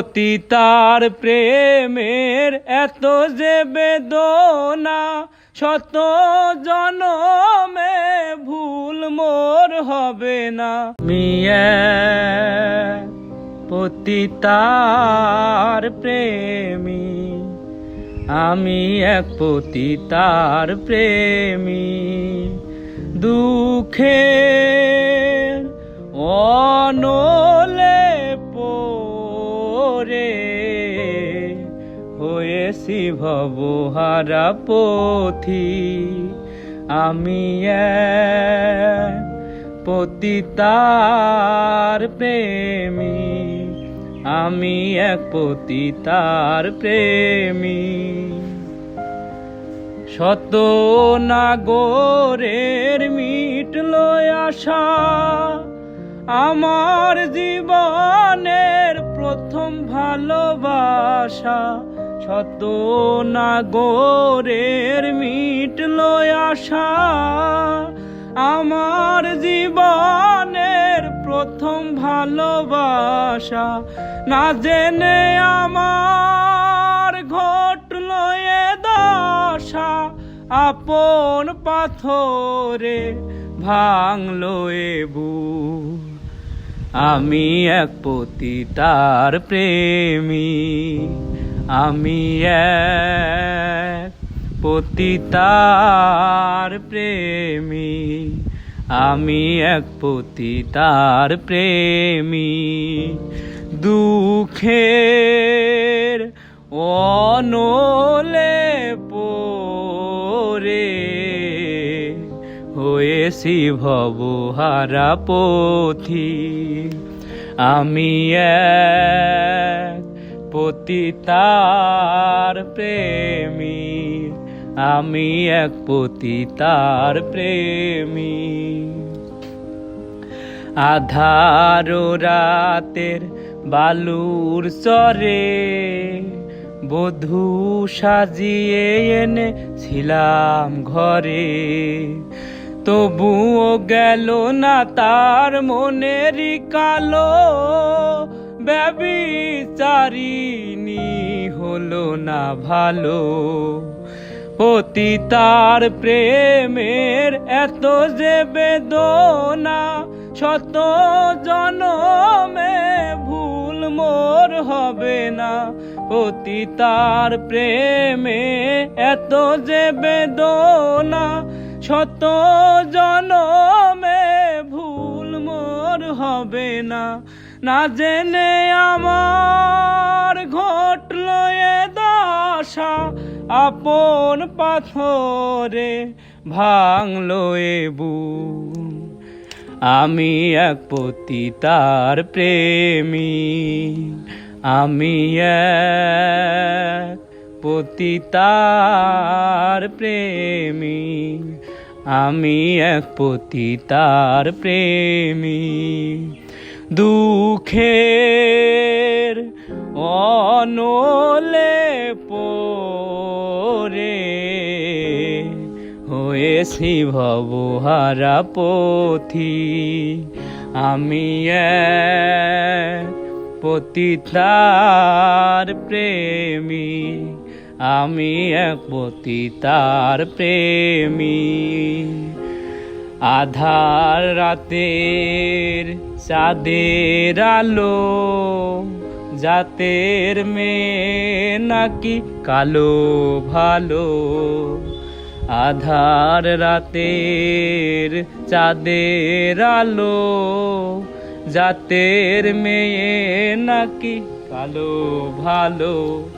পতিতার প্রেমের এত যে বেদনা শত জনমে ভুল মোর হবে না। মিয়া পতিতার প্রেমী, আমি এক পতিতার প্রেমী। দুঃখের হয়েছি ভবহারা পথি। আমি পতিতার প্রেমী। আমি এক পতিতার প্রেমী। শত নাগরের মিটল আশা। আমার জীবনের প্রথম ভালোবাসা। শত নাগরের মিটল আশা। আমার জীবনের প্রথম ভালোবাসা। না জেনে আমার ঘটল এ দশা। আপন পাথরে ভাঙলো এ আমি এক পতিতার প্রেমী। আমি পতিতার প্রেমী, আমি এক পতিতার প্রেমী। দুঃখের অনলে পরে হয়েছি ভবহারা পথি। আমি এক পতিতার প্রেমী। আমি এক পতিতার প্রেমী। আধার রাতের বালুর চরে বধূ সাজিয়ে এনে ছিলাম ঘরে। তবুও গেল না তার মনেরই কালো ব্যবিচারিণী হলো না ভালো। পতিতার প্রেমের এত যে বেদনা, শত জনমে ভুল মোর হবে না। পতিতার প্রেমে এত যে বেদনা, শত জনমে হবে না। না জেনে আমার ঘটল এ দশা, আপন পাথরে ভাঙলো এ বুক। আমি এক পতিতার প্রেমী। আমি এক পতিতার প্রেমী। আমি এক পতিতার প্রেমী। দুঃখের অনলে পরে হয়েছি ভবহারা পথি। আমি পতিতার প্রেমী। আমি এক পতিতার প্রেমী। আধার রাতের চাঁদের আলো, জাতের মেয়ে নাকি কালো ভালো। আধার রাতের চাঁদের আলো, জাতের মেয়ে নাকি কালো ভালো।